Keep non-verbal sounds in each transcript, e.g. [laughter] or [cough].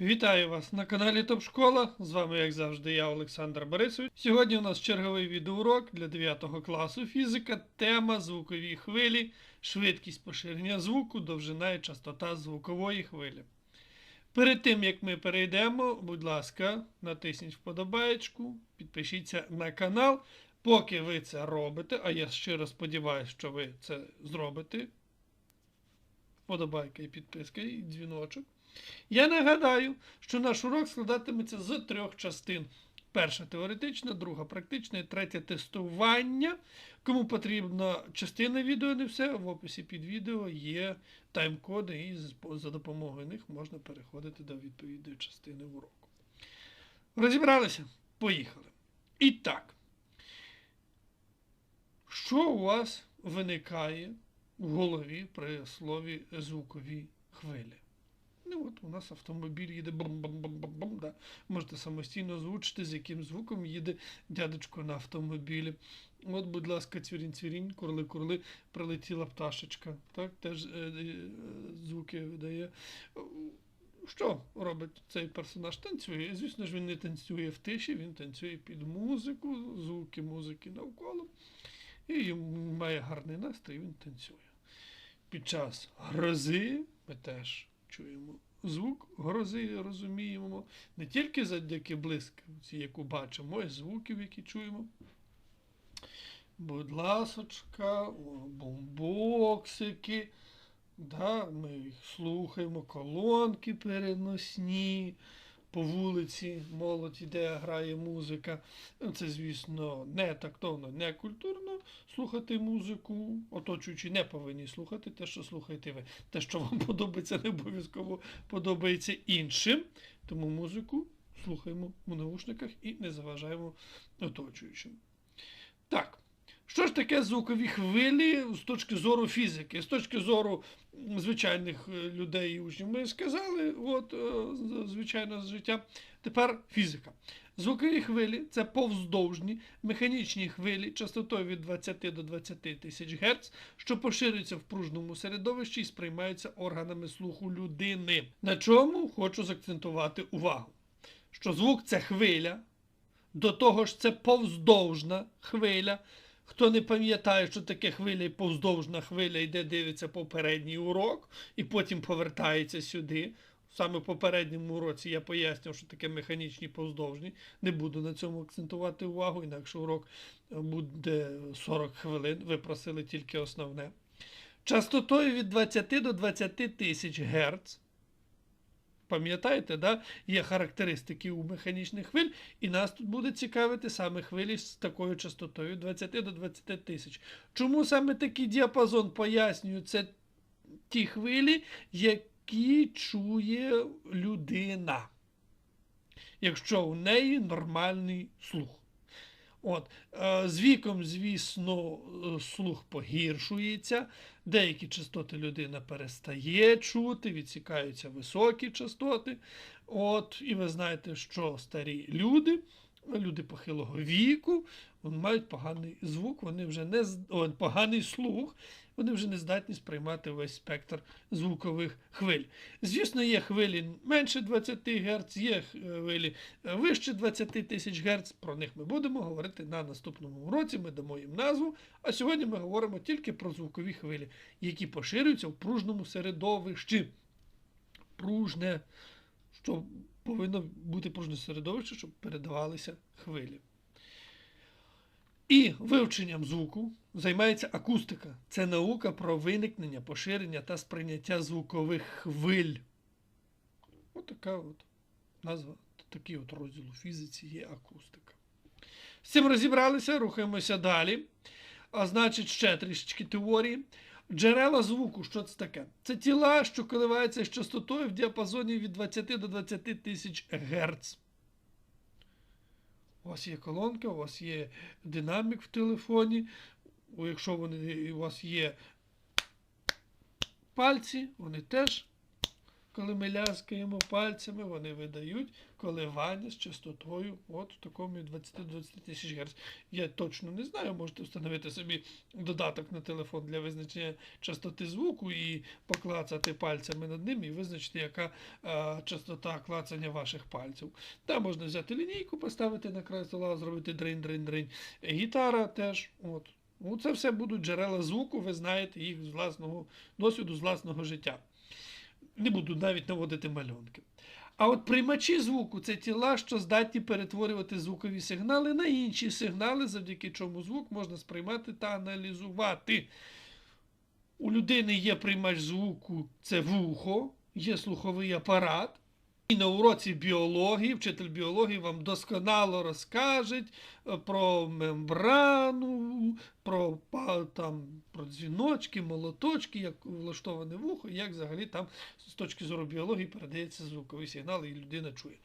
Вітаю вас на каналі Топ Школа. З вами, як завжди, я Олександр Борисович. Сьогодні у нас черговий відеоурок для 9 класу фізика. Тема звукові хвилі, швидкість поширення звуку, довжина і частота звукової хвилі. Перед тим як ми перейдемо, будь ласка, натисніть вподобаєчку, підпишіться на канал. Поки ви це робите, а я щиро сподіваюся, що ви це зробите. Вподобайка і підписка, і дзвіночок. Я нагадаю, що наш урок складатиметься з трьох частин. Перша теоретична, друга практична і третя тестування. Кому потрібна частина відео, не все, в описі під відео є тайм-коди, і за допомогою них можна переходити до відповідної частини уроку. Розібралися? Поїхали. І так. Що у вас виникає в голові при слові звукові хвилі? Ну от у нас автомобіль їде бум-бум-бум-бум-бум, да. Можете самостійно озвучити, з яким звуком їде дядечко на автомобілі. От, будь ласка, цвірінь-цвірінь, курли-курли, прилетіла пташечка. Так, теж е, е, звуки видає. Що робить цей персонаж? Танцює. Звісно ж, він не танцює в тиші, він танцює під музику, звуки музики навколо. І має гарний настрій, він танцює. Під час грози ми теж чуємо звук грози, розуміємо, не тільки завдяки блискавці, яку бачимо, а й звуків, які чуємо. Будь ласочка, бомбоксики. Да, ми їх слухаємо, колонки переносні. По вулиці молодь іде, грає музика. Це, звісно, не тактовно, не культурно слухати музику. Оточуючи не повинні слухати те, що слухаєте ви. Те, що вам [laughs] подобається, не обов'язково подобається іншим. Тому музику слухаємо у наушниках і не заважаємо оточуючим. Так. Що ж таке звукові хвилі з точки зору фізики? З точки зору звичайних е, людей і учнів ми сказали, от, е, звичайно, життя. Тепер фізика. Звукові хвилі це повздовжні механічні хвилі частотою від 20 до 20 тисяч Гц, що поширюються в пружному середовищі і сприймаються органами слуху людини. На чому хочу закцентувати увагу? Що звук це хвиля, до того ж це повздовжна хвиля. Хто не пам'ятає, що таке хвиля і повздовжна хвиля, йде дивиться попередній урок і потім повертається сюди. Саме в попередньому уроці я пояснював, що таке механічні повздовжні. Не буду на цьому акцентувати увагу, інакше урок буде 40 хвилин. Ви просили тільки основне. Частотою від 20 до 20 тисяч Гц. Пам'ятаєте, да? є характеристики у механічних хвиль, і нас тут буде цікавити саме хвилі з такою частотою 20 до 20 тисяч. Чому саме такий діапазон пояснюю? Це ті хвилі, які чує людина, якщо у неї нормальний слух. От, е, з віком, звісно, е, слух погіршується, деякі частоти людина перестає чути, відсікаються високі частоти. От, і ви знаєте, що старі люди, люди похилого віку, вони мають поганий звук, вони вже не о, поганий слух, вони вже не здатні сприймати весь спектр звукових хвиль. Звісно, є хвилі менше 20 Гц, є хвилі вище 20 тисяч Гц. Про них ми будемо говорити на наступному уроці. Ми дамо їм назву. А сьогодні ми говоримо тільки про звукові хвилі, які поширюються в пружному середовищі. Пружне, що повинно бути пружне середовище, щоб передавалися хвилі. І вивченням звуку займається акустика. Це наука про виникнення, поширення та сприйняття звукових хвиль. Ось така от назва, такий от розділ у фізиці є акустика. З цим розібралися, рухаємося далі. А значить, ще трішечки теорії. Джерела звуку, що це таке? Це тіла, що коливаються з частотою в діапазоні від 20 до 20 тисяч Гц. У вас є колонка, у вас є динамік в телефоні. Якщо вони, у вас є пальці, вони теж коли ми ляскаємо пальцями, вони видають коливання з частотою от в такому 20-20 тисяч Гц. Я точно не знаю, можете встановити собі додаток на телефон для визначення частоти звуку і поклацати пальцями над ним і визначити, яка е, частота клацання ваших пальців. Там можна взяти лінійку, поставити на край стола, зробити дринь-дринь-дринь. Гітара теж. от. Ну, це все будуть джерела звуку, ви знаєте їх з власного досвіду, з власного життя. Не буду навіть наводити малюнки. А от приймачі звуку це тіла, що здатні перетворювати звукові сигнали на інші сигнали, завдяки чому звук можна сприймати та аналізувати. У людини є приймач звуку, це вухо, є слуховий апарат. І на уроці біології, вчитель біології вам досконало розкаже е, про мембрану, про, там, про дзвіночки, молоточки, як влаштоване вухо, і як взагалі там з точки зору біології передається звуковий сигнал, і людина чує.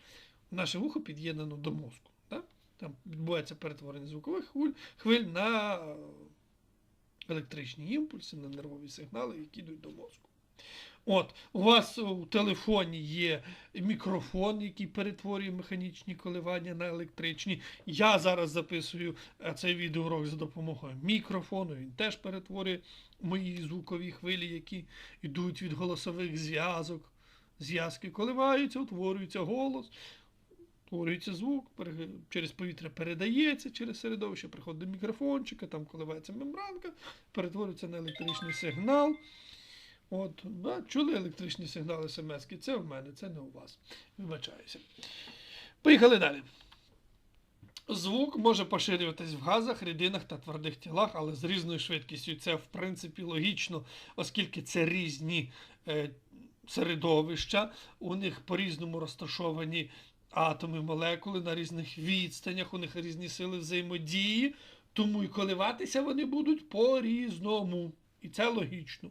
Наше вухо під'єднано до мозку. Так? Там відбувається перетворення звукових хвиль, хвиль на е, електричні імпульси, на нервові сигнали, які йдуть до мозку. От, у вас у телефоні є мікрофон, який перетворює механічні коливання на електричні. Я зараз записую е, цей відеоурок за допомогою мікрофону. Він теж перетворює мої звукові хвилі, які йдуть від голосових зв'язок. Зв'язки коливаються, утворюється голос, утворюється звук, через повітря передається через середовище, приходить до мікрофончика, там коливається мембранка, перетворюється на електричний сигнал. От, да, чули електричні сигнали смс Це в мене, це не у вас. Вибачаюся. Поїхали далі. Звук може поширюватись в газах, рідинах та твердих тілах, але з різною швидкістю. Це, в принципі, логічно, оскільки це різні е, середовища, у них по-різному розташовані атоми, молекули на різних відстанях, у них різні сили взаємодії, тому і коливатися вони будуть по-різному. І це логічно.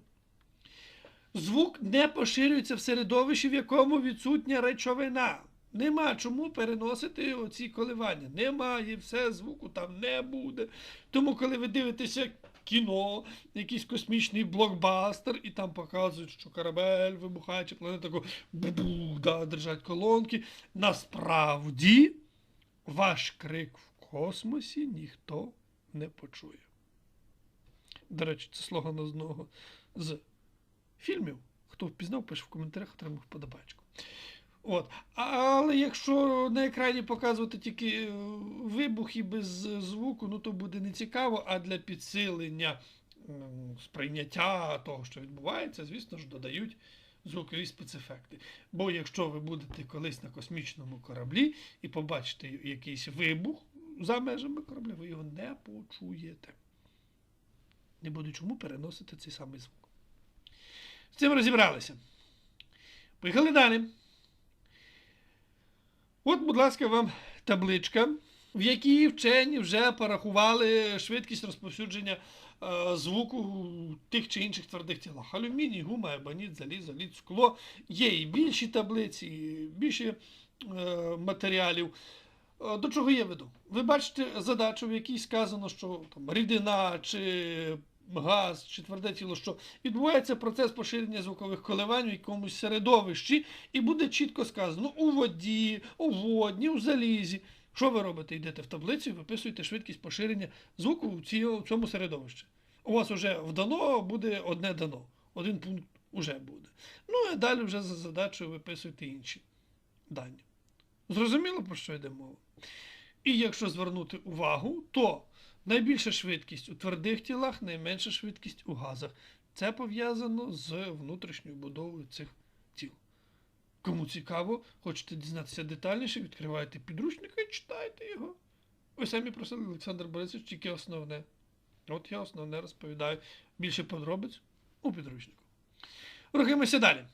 Звук не поширюється в середовищі, в якому відсутня речовина. Нема чому переносити оці коливання. Немає, все, звуку там не буде. Тому, коли ви дивитеся кіно, якийсь космічний блокбастер, і там показують, що корабель вибухає, чи планета тако бу-бу, держать колонки. Насправді ваш крик в космосі ніхто не почує. До речі, це слоган одного з фільмів. Хто впізнав, пише в коментарях, отримав вподобачку. От. Але якщо на екрані показувати тільки е, вибухи без звуку, ну то буде не цікаво, а для підсилення сприйняття того, що відбувається, звісно ж, додають звукові спецефекти. Бо якщо ви будете колись на космічному кораблі і побачите якийсь вибух за межами корабля, ви його не почуєте. Не буде чому переносити цей самий звук. З цим розібралися. Поїхали далі. От, будь ласка, вам табличка, в якій вчені вже порахували швидкість розповсюдження е, звуку в тих чи інших твердих тілах. Алюміній, гума, ебаніт, залізо, лід, скло. Є і більші таблиці, і більше матеріалів. Е, До чого я веду? Ви бачите задачу, в якій сказано, що там, рідина чи газ чи тверде тіло, що відбувається процес поширення звукових коливань в якомусь середовищі, і буде чітко сказано у воді, у водні, у залізі. Що ви робите? Йдете в таблицю і виписуєте швидкість поширення звуку в цьому, середовищі. У вас вже вдано буде одне дано. Один пункт уже буде. Ну і далі вже за задачею виписуєте інші дані. Зрозуміло, про що йде мова? І якщо звернути увагу, то найбільша швидкість у твердих тілах, найменша швидкість у газах. Це пов'язано з внутрішньою будовою цих тіл. Кому цікаво, хочете дізнатися детальніше, відкривайте підручник і читайте його. Ви самі просили Олександр Борисович, тільки основне. От я основне розповідаю. Більше подробиць у підручнику. Рухаємося далі.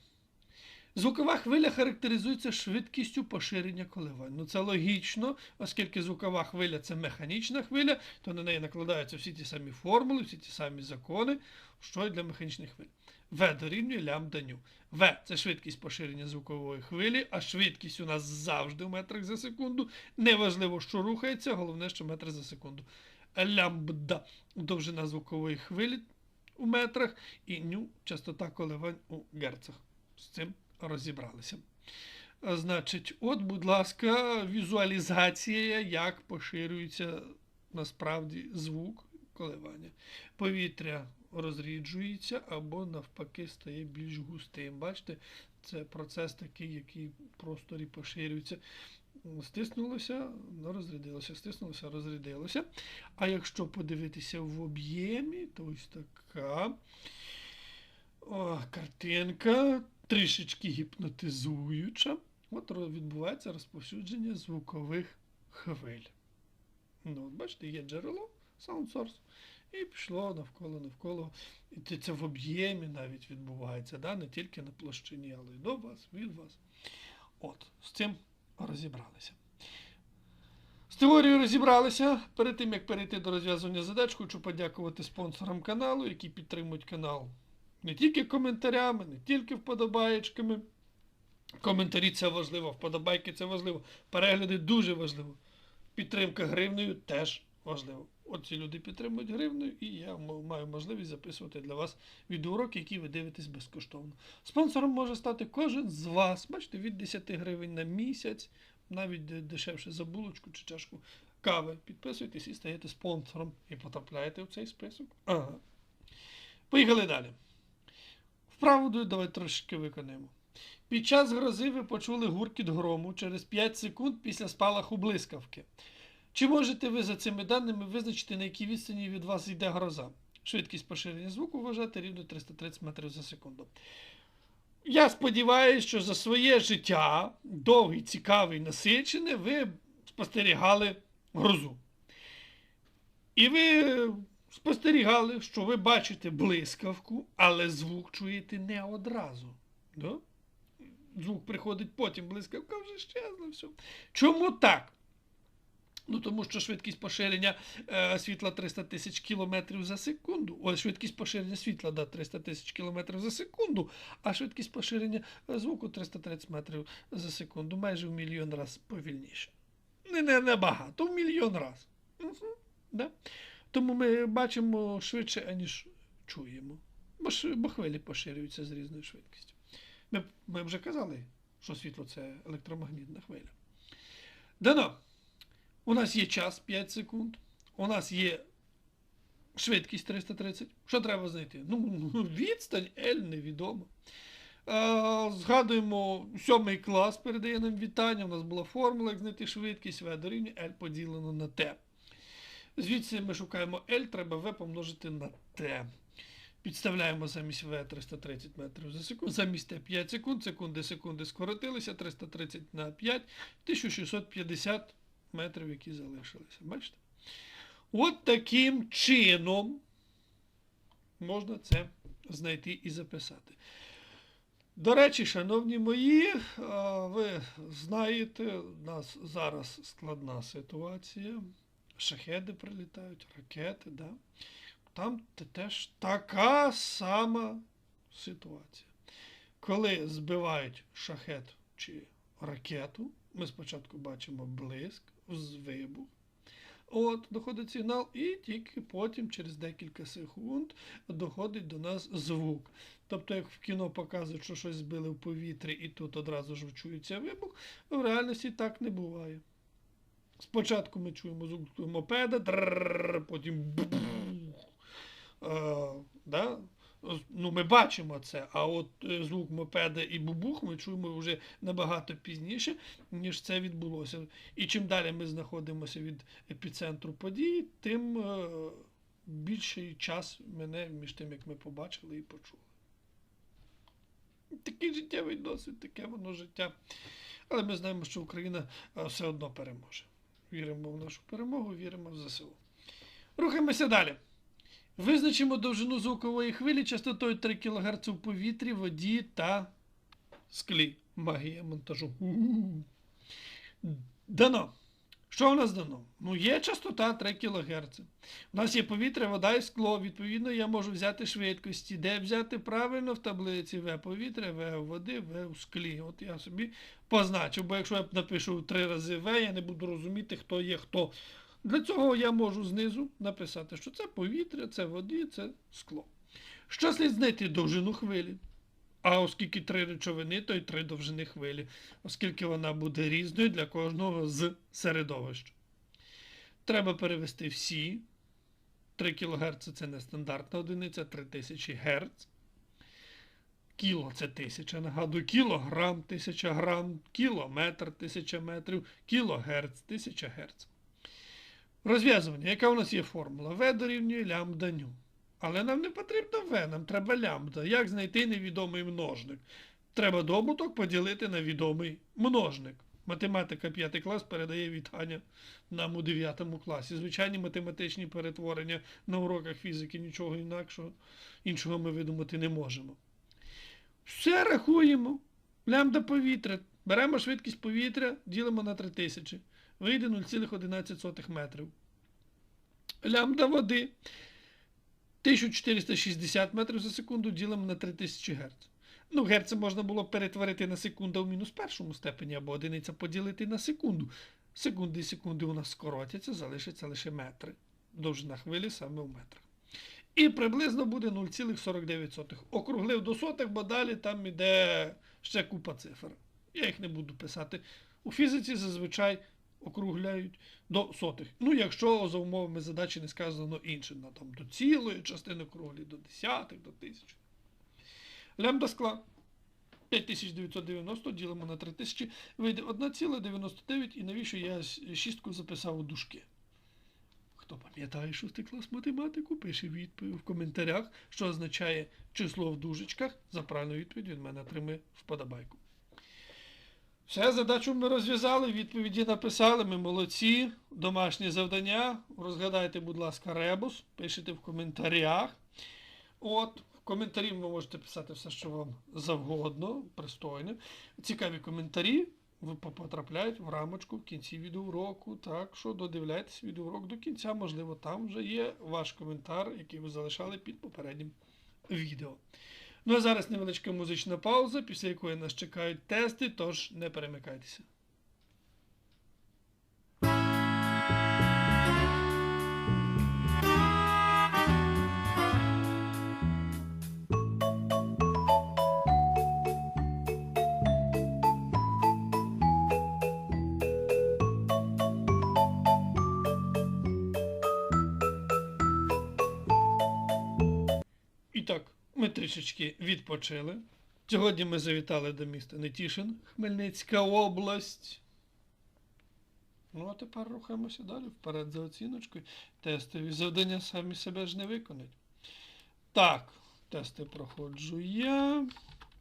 Звукова хвиля характеризується швидкістю поширення коливань. Ну це логічно, оскільки звукова хвиля це механічна хвиля, то на неї накладаються всі ті самі формули, всі ті самі закони, що й для механічних хвиль. В дорівнює лямбда ню. В це швидкість поширення звукової хвилі, а швидкість у нас завжди в метрах за секунду. Неважливо, що рухається, головне, що метр за секунду. Лямбда довжина звукової хвилі у метрах і ню частота коливань у герцах. З цим розібралися. Значить, от, будь ласка, візуалізація, як поширюється насправді звук коливання. Повітря розріджується або навпаки стає більш густим. Бачите, це процес такий, який в просторі поширюється. Стиснулося, ну, розрядилося, стиснулося, розрядилося. А якщо подивитися в об'ємі, то ось така о, картинка, трішечки гіпнотизуюча. От відбувається розповсюдження звукових хвиль. Ну, от бачите, є джерело, sound source, і пішло навколо, навколо. І це- в об'ємі навіть відбувається, да? не тільки на площині, але й до вас, від вас. От, з цим розібралися. З теорією розібралися. Перед тим, як перейти до розв'язування задач, хочу подякувати спонсорам каналу, які підтримують канал не тільки коментарями, не тільки вподобаєчками. Коментарі це важливо, вподобайки це важливо, перегляди дуже важливо. Підтримка гривнею теж важливо. От ці люди підтримують гривнею, і я маю можливість записувати для вас відеоуроки, які ви дивитесь безкоштовно. Спонсором може стати кожен з вас. Бачите, від 10 гривень на місяць, навіть де- дешевше за булочку чи чашку кави. Підписуйтесь і стаєте спонсором і потрапляєте в цей список. Ага. Поїхали далі. Вправду давай трошки виконаємо. Під час грози ви почули гуркіт грому через 5 секунд після спалаху блискавки. Чи можете ви за цими даними визначити, на якій відстані від вас йде гроза? Швидкість поширення звуку вважати рівно 330 метрів за секунду. Я сподіваюся, що за своє життя, довгий, цікавий, насичене, ви спостерігали грозу. І ви спостерігали, що ви бачите блискавку, але звук чуєте не одразу. Да? Звук приходить потім, блискавка вже щезла, все. Чому так? Ну, тому що швидкість поширення е, світла 300 тисяч кілометрів за секунду. Ой, швидкість поширення світла да, 300 тисяч кілометрів за секунду, а швидкість поширення е, звуку 330 метрів за секунду, майже в мільйон разів повільніше. Не, не, не багато, в мільйон разів. Угу, да? Тому ми бачимо швидше, аніж чуємо. Бо, ш- бо хвилі поширюються з різною швидкістю. Ми, ми вже казали, що світло це електромагнітна хвиля. Дано. У нас є час 5 секунд. У нас є швидкість 330. Що треба знайти? Ну, відстань L невідомо. Згадуємо, сьомий клас передає нам вітання. У нас була формула, як знайти швидкість V дорівнює L поділено на T. Звідси ми шукаємо L, треба V помножити на T. Підставляємо замість V 330 метрів за секунду, замість T 5 секунд, секунди, секунди скоротилися, 330 на 5, 1650 метрів, які залишилися. Бачите? От таким чином можна це знайти і записати. До речі, шановні мої, ви знаєте, у нас зараз складна ситуація. Шахеди прилітають, ракети, да? там теж така сама ситуація. Коли збивають шахет чи ракету, ми спочатку бачимо блиск, вибух. От, доходить сигнал, і тільки потім, через декілька секунд, доходить до нас звук. Тобто, як в кіно показують, що щось збили в повітрі і тут одразу ж чується вибух, в реальності так не буває. Спочатку ми чуємо звук мопеда, дрррр, потім. Е, да? Ну, ми бачимо це, а от е, звук мопеда і бубух ми чуємо вже набагато пізніше, ніж це відбулося. І чим далі ми знаходимося від епіцентру події, тим е, більший час мене між тим, як ми побачили і почули. Такий життєвий досвід, таке воно життя. Але ми знаємо, що Україна е, все одно переможе. Віримо в нашу перемогу, віримо в ЗСУ. Рухаємося далі. Визначимо довжину звукової хвилі частотою 3 кГц в повітрі, воді та склі. Магія монтажу. Дано. Що у нас дано? Ну, є частота 3 кГц. У нас є повітря, вода і скло. Відповідно, я можу взяти швидкості. Де взяти правильно в таблиці В повітря, В води, В у склі. От я собі позначив, бо якщо я напишу три рази В, я не буду розуміти, хто є хто. Для цього я можу знизу написати, що це повітря, це води, це скло. Що слід знайти довжину хвилі? А оскільки три речовини, то й три довжини хвилі, оскільки вона буде різною для кожного з середовищ. Треба перевести всі. 3 кГц це не стандартна одиниця, 3000 Гц. Кіло це тисяча. Нагадую, кілограм, тисяча грам, кілометр, тисяча метрів, кілогерц, тисяча герц. Розв'язування. Яка у нас є формула? В дорівнює лямбда ню. Але нам не потрібно В, нам треба лямбда. Як знайти невідомий множник? Треба добуток поділити на відомий множник. Математика 5 клас передає вітання нам у 9 класі. Звичайні математичні перетворення на уроках фізики, нічого інакшого, іншого ми видумати не можемо. Все рахуємо. Лямбда повітря. Беремо швидкість повітря, ділимо на 3000. Вийде 0,11 метрів. Лямбда води 1460 метрів за секунду ділимо на 3000 Гц. Ну, герци можна було перетворити на секунду в мінус першому степені або одиниця поділити на секунду. Секунди і секунди у нас скоротяться, залишаться лише метри. Довжина хвилі саме в метрах. І приблизно буде 0,49. Округлив до сотих, бо далі там іде ще купа цифр. Я їх не буду писати. У фізиці зазвичай округляють до сотих. Ну, якщо за умовами задачі не сказано інше, на там до цілої частини круглі, до десятих, до тисяч. Лямбда скла 5990 ділимо на 3000, вийде 1,99 і навіщо я шістку записав у дужки. Хто пам'ятає шостий клас математику, пише відповідь в коментарях, що означає число в дужечках. За правильну відповідь від мене отримає вподобайку. Все, задачу ми розв'язали, відповіді написали, ми молодці. Домашнє завдання. Розгадайте, будь ласка, ребус, пишіть в коментарях. От, в коментарі ви можете писати все, що вам завгодно, пристойне. Цікаві коментарі потрапляють в рамочку в кінці відеоуроку. Так що додивляйтесь відеоурок до кінця, можливо, там вже є ваш коментар, який ви залишали під попереднім відео. Ну а зараз невеличка музична пауза, після якої нас чекають тести, тож не перемикайтеся. Трішечки відпочили. Сьогодні ми завітали до міста Нетішин, Хмельницька область. Ну, а тепер рухаємося далі вперед за оціночкою. Тестові завдання самі себе ж не виконають. Так, тести проходжу я.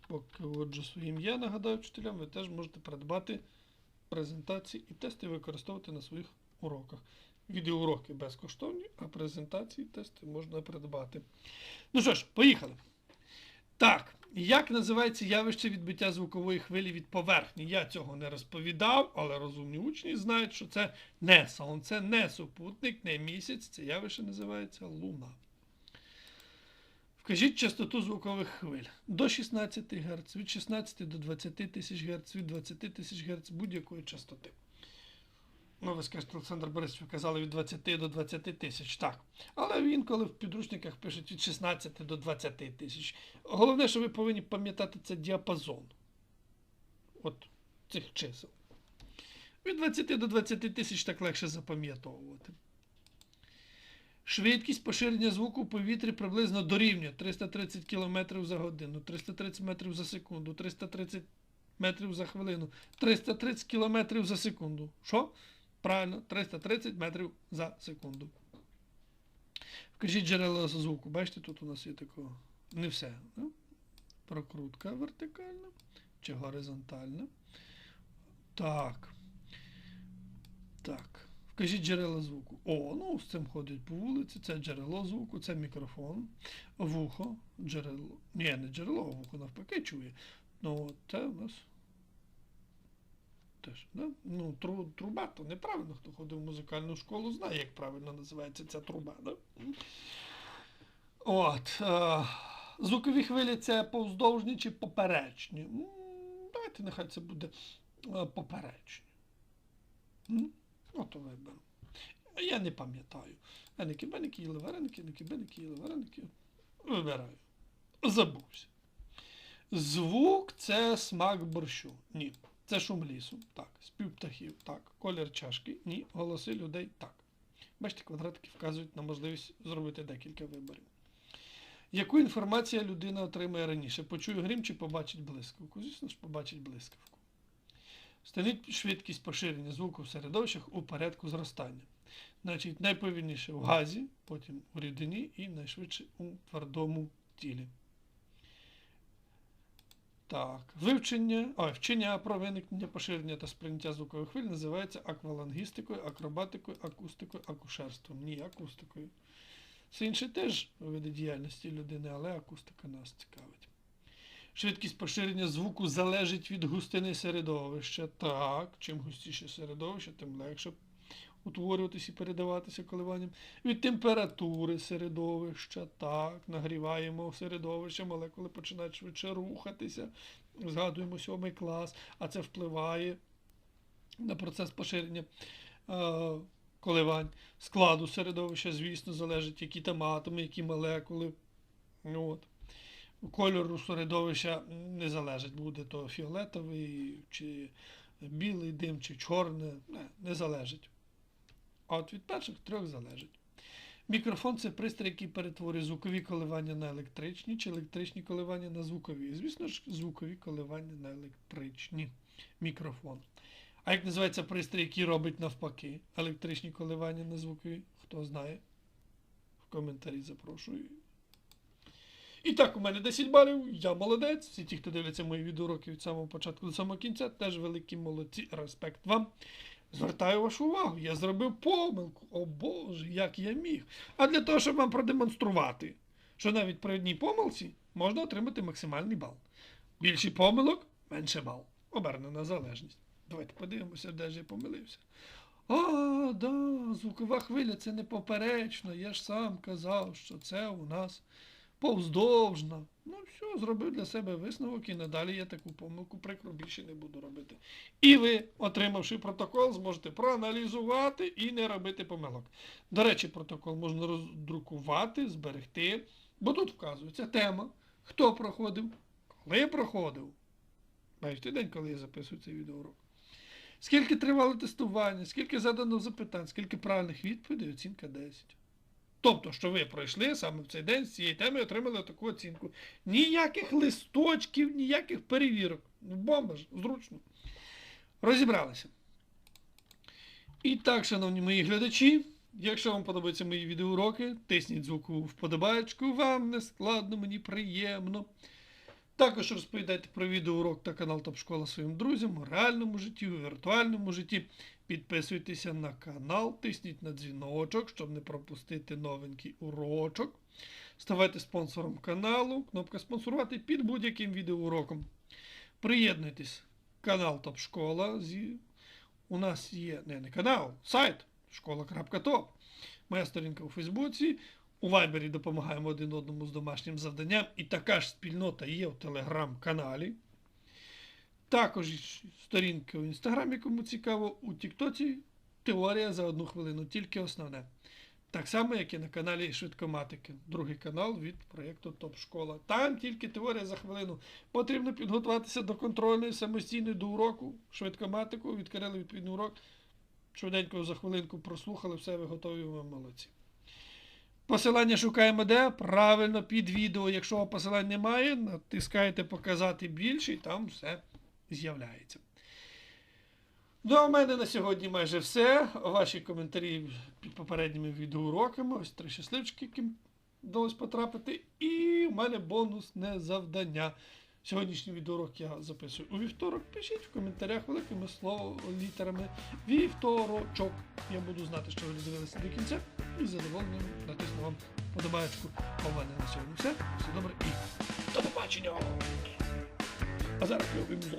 Поки вводжу своє ім'я, нагадаю вчителям, ви теж можете придбати презентації і тести використовувати на своїх уроках. Відеоуроки безкоштовні, а презентації тести можна придбати. Ну що ж, поїхали. Так, як називається явище відбиття звукової хвилі від поверхні? Я цього не розповідав, але розумні учні знають, що це не сонце, не супутник, не місяць. Це явище називається луна. Вкажіть частоту звукових хвиль до 16 Гц, від 16 до 20 тисяч Гц, від 20 тисяч Гц будь-якої частоти. Ну, ви скажете, Олександр Борисович, ви казали від 20 до 20 тисяч. Так. Але він, коли в підручниках пишуть від 16 до 20 тисяч. Головне, що ви повинні пам'ятати це діапазон. От цих чисел. Від 20 до 20 тисяч так легше запам'ятовувати. Швидкість поширення звуку в повітрі приблизно дорівнює 330 км за годину, 330 метрів за секунду, 330 метрів за хвилину, 330 км за секунду. Що? Правильно, 330 метрів за секунду. Вкажіть джерела звуку. Бачите, тут у нас є такого. Не все. Да? Прокрутка вертикальна чи горизонтальна. Так. Так. Вкажіть джерела звуку. О, ну з цим ходять по вулиці. Це джерело звуку, це мікрофон, вухо, джерело. Ні, не джерело, а вухо навпаки чує. Ну, це у нас теж. Да? Ну, тру, труба, то неправильно, хто ходив в музикальну школу, знає, як правильно називається ця труба. Да? От. Е, звукові хвилі це повздовжні чи поперечні. Давайте нехай це буде е, поперечні. М? Ото виберу. Я не пам'ятаю. Еники, беники їли вареники, еники, беники їли. Вибираю. Забувся. Звук це смак борщу. Ні. Це шум лісу. Так. Спів птахів. Так. Колір чашки. Ні. Голоси людей. Так. Бачите, квадратики вказують на можливість зробити декілька виборів. Яку інформацію людина отримає раніше? Почує грім чи побачить блискавку? Звісно ж, побачить блискавку. Станіть швидкість поширення звуку в середовищах у порядку зростання. Значить, найповільніше в газі, потім у рідині і найшвидше у твердому тілі. Так, вивчення, ой, вчення про виникнення, поширення та сприйняття звукових хвиль називається аквалангістикою, акробатикою, акустикою, акушерством. Ні, акустикою. Все інше теж види діяльності людини, але акустика нас цікавить. Швидкість поширення звуку залежить від густини середовища. Так, чим густіше середовище, тим легше утворюватися і передаватися коливанням. Від температури середовища, так, нагріваємо середовище, молекули починають швидше рухатися. Згадуємо сьомий клас, а це впливає на процес поширення е, коливань. Складу середовища, звісно, залежить, які там атоми, які молекули. От. Кольору середовища не залежить, буде то фіолетовий, чи білий дим, чи чорне, не, не залежить. А от від перших трьох залежить. Мікрофон це пристрій, який перетворює звукові коливання на електричні, чи електричні коливання на звукові. Звісно ж, звукові коливання на електричні. Мікрофон. А як називається пристрій, який робить навпаки електричні коливання на звукові? Хто знає? В коментарі запрошую. І так, у мене 10 балів, я молодець. Всі ті, хто дивляться мої відеоуроки від самого початку до самого кінця, теж великі молодці. Респект вам. Звертаю вашу увагу, я зробив помилку. О Боже, як я міг. А для того, щоб вам продемонструвати, що навіть при одній помилці можна отримати максимальний бал. Більший помилок, менше бал. Обернена залежність. Давайте подивимося, де ж я помилився. А, да, звукова хвиля це не поперечно. Я ж сам казав, що це у нас повздовжна. Ну, все, зробив для себе висновок і надалі я таку помилку прикро більше не буду робити. І ви, отримавши протокол, зможете проаналізувати і не робити помилок. До речі, протокол можна роздрукувати, зберегти, бо тут вказується тема, хто проходив, коли проходив. Бачите день, коли я записую цей відеоурок. Скільки тривало тестування, скільки задано запитань, скільки правильних відповідей, оцінка 10. Тобто, що ви пройшли саме в цей день з цієї теми і отримали таку оцінку. Ніяких листочків, ніяких перевірок. Ну, Бомба ж, зручно. Розібралися. І так, шановні мої глядачі, якщо вам подобаються мої відеоуроки, тисніть звукову вподобайку, вам не складно, мені приємно. Також розповідайте про відеоурок та канал Топ-Школа своїм друзям у реальному житті, у віртуальному житті. Підписуйтеся на канал, тисніть на дзвіночок, щоб не пропустити новенький урочок. Ставайте спонсором каналу. Кнопка спонсорувати під будь-яким відеоуроком. Приєднуйтесь. Канал Топ-Школа. У нас є не, не канал, сайт школа.топ. Моя сторінка у Фейсбуці. У Вайбері допомагаємо один одному з домашнім завданням. І така ж спільнота є в телеграм-каналі. Також сторінка в інстаграмі, кому цікаво, у Тіктоці теорія за одну хвилину, тільки основне. Так само, як і на каналі Швидкоматики, другий канал від проєкту Топ Школа. Там тільки теорія за хвилину. Потрібно підготуватися до контрольної самостійної до уроку, швидкоматику, відкрили відповідний урок. Швиденько за хвилинку прослухали, все, ви готові, ви молодці. Посилання шукаємо де? Правильно, під відео. Якщо посилань немає, натискаєте показати більше і там все з'являється. Ну, а в мене на сьогодні майже все. Ваші коментарі під попередніми відеоуроками. Ось три щасливчики, яким вдалося потрапити. І в мене бонусне завдання. Сьогоднішній відеоурок я записую у вівторок. Пишіть в коментарях великими словами, літерами вівторочок. Я буду знати, що ви дивилися до кінця. І з задоволенням натисну вам подобаєчку. А мене на сьогодні все. Все добре і до побачення! Azar, meu amigo.